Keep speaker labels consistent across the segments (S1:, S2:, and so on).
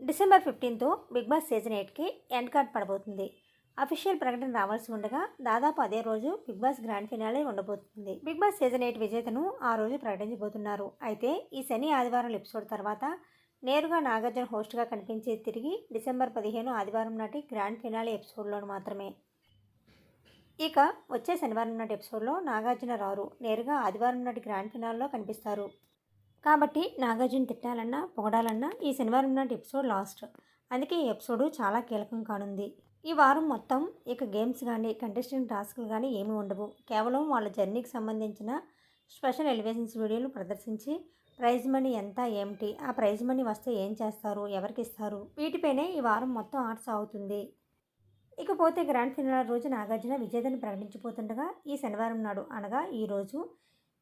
S1: December fifteenth Bigg Boss season ఎయిట్కి end card పడబోతుంది. Official ప్రకటన రావాల్సి ఉండగా దాదాపు అదే రోజు బిగ్ బాస్ గ్రాండ్ ఫినాలే ఉండబోతుంది. బిగ్ బాస్ సీజన్ ఎయిట్ విజేతను ఆ రోజు ప్రకటించబోతున్నారు. అయితే ఈ శని ఆదివారం ఎపిసోడ్ తర్వాత నేరుగా నాగార్జున హోస్ట్గా కనిపించే తిరిగి డిసెంబర్ పదిహేను ఆదివారం నాటి గ్రాండ్ ఫినాలే ఎపిసోడ్లో మాత్రమే. ఇక వచ్చే శనివారం నాటి ఎపిసోడ్లో నాగార్జున రారు. నేరుగా ఆదివారం నాటి గ్రాండ్ ఫినాల్లో కనిపిస్తారు. కాబట్టి నాగార్జున తిట్టాలన్నా పొగడాలన్నా ఈ శనివారం నాటి ఎపిసోడ్ లాస్ట్. అందుకే ఈ ఎపిసోడ్ చాలా కీలకం కానుంది. ఈ వారం మొత్తం ఇక గేమ్స్ కానీ కంటెస్టెంట్ టాస్క్లు కానీ ఏమీ ఉండవు. కేవలం వాళ్ళ జర్నీకి సంబంధించిన స్పెషల్ ఎలివేషన్స్ వీడియోలు ప్రదర్శించి ప్రైజ్ మనీ ఎంత ఏమిటి ఆ ప్రైజ్ మనీ వస్తే ఏం చేస్తారు ఎవరికి ఇస్తారు వీటిపైనే ఈ వారం మొత్తం ఆర్ట్స్ అవుతుంది ఇకపోతే గ్రాండ్ ఫినాల రోజు నాగార్జున విజేతని ప్రకటించిపోతుండగా ఈ శనివారం నాడు అనగా ఈ రోజు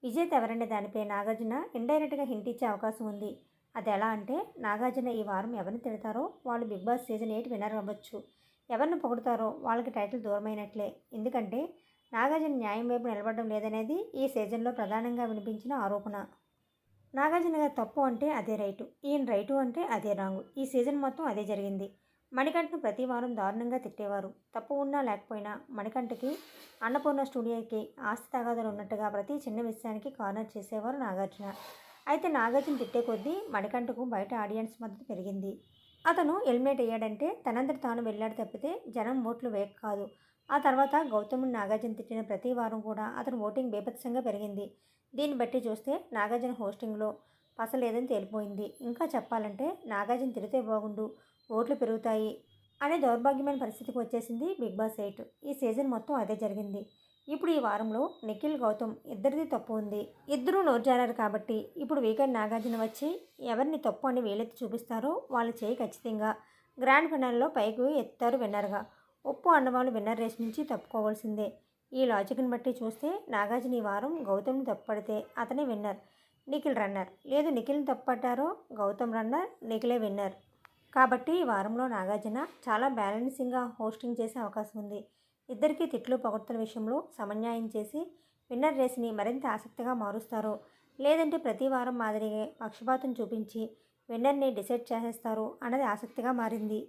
S1: విజేత ఎవరనే దానిపై? నాగార్జున ఇండైరెక్ట్గా హింట్ ఇచ్చే అవకాశం ఉంది. అది ఎలా అంటే నాగార్జున ఈ వారం ఎవరిని తిడతారో వాళ్ళు Bigg Boss season eight winner అవ్వచ్చు. ఎవరిని పొగుడతారో వాళ్ళకి టైటిల్ దూరమైనట్లే. ఎందుకంటే నాగార్జున న్యాయం వైపు నిలబడడం లేదనేది ఈ సీజన్లో ప్రధానంగా వినిపించిన ఆరోపణ. నాగార్జున గారు తప్పు అంటే అదే రైటు. ఈయన రైటు అంటే అదే రాంగు. ఈ సీజన్ మొత్తం అదే జరిగింది. మణికంఠను ప్రతి వారం దారుణంగా తిట్టేవారు. తప్పు ఉన్నా లేకపోయినా మణికంఠకి అన్నపూర్ణ స్టూడియోకి ఆస్తి తగాదాలు ఉన్నట్టుగా ప్రతి చిన్న విషయానికి కార్నర్ చేసేవారు నాగార్జున. అయితే నాగార్జున తిట్టే కొద్దీ మణికంఠకు బయట ఆడియన్స్ మద్దతు పెరిగింది. అతను ఎలిమినేట్ అయ్యాడంటే తనంతట తాను వెళ్ళాడు తప్పితే జనం ఓట్లు వేయక కాదు. ఆ తర్వాత గౌతముని నాగార్జున తిట్టిన ప్రతి వారం కూడా అతను ఓటింగ్ బేభత్సంగా పెరిగింది. దీన్ని బట్టి చూస్తే నాగార్జున హోస్టింగ్లో పసలేదని తేలిపోయింది. ఇంకా చెప్పాలంటే నాగార్జున తిరిగితే బాగుండు ఓట్లు పెరుగుతాయి అనే దౌర్భాగ్యమైన పరిస్థితికి వచ్చేసింది బిగ్ బాస్ ఎయిట్. ఈ సీజన్ మొత్తం అదే జరిగింది. ఇప్పుడు ఈ వారంలో నిఖిల్ గౌతమ్ ఇద్దరిది తప్పు ఉంది. ఇద్దరూ నోర్జారారు కాబట్టి ఇప్పుడు వీకెండ్ నాగార్జున వచ్చి ఎవరిని తప్పు అని వేలెత్తి చూపిస్తారో వాళ్ళు చేయి ఖచ్చితంగా. గ్రాండ్ ఫినాల్లో పైకి ఎత్తారు విన్నర్గా. ఉప్పు అన్నవాళ్ళు విన్నర్ రేస్ నుంచి తప్పుకోవాల్సిందే. ఈ లాజిక్ని బట్టి చూస్తే నాగార్జున ఈ వారం గౌతమ్ని తప్పుపడితే అతనే విన్నర్. నిఖిల్ రన్నర్. లేదు నిఖిల్ని తప్పట్టారో గౌతమ్ రన్నర్ నిఖిలే విన్నర్. కాబట్టి ఈ వారంలో నాగార్జున చాలా బ్యాలెన్సింగ్గా హోస్టింగ్ చేసే అవకాశం ఉంది. ఇద్దరికీ తిట్లు పొగడ్తల విషయంలో సమన్యాయం చేసి విన్నర్ రేస్ని మరింత ఆసక్తిగా మారుస్తారు. లేదంటే ప్రతి వారం మాదిరిగా పక్షపాతం చూపించి విన్నర్ని డిసైడ్ చేసేస్తారు అన్నది ఆసక్తిగా మారింది.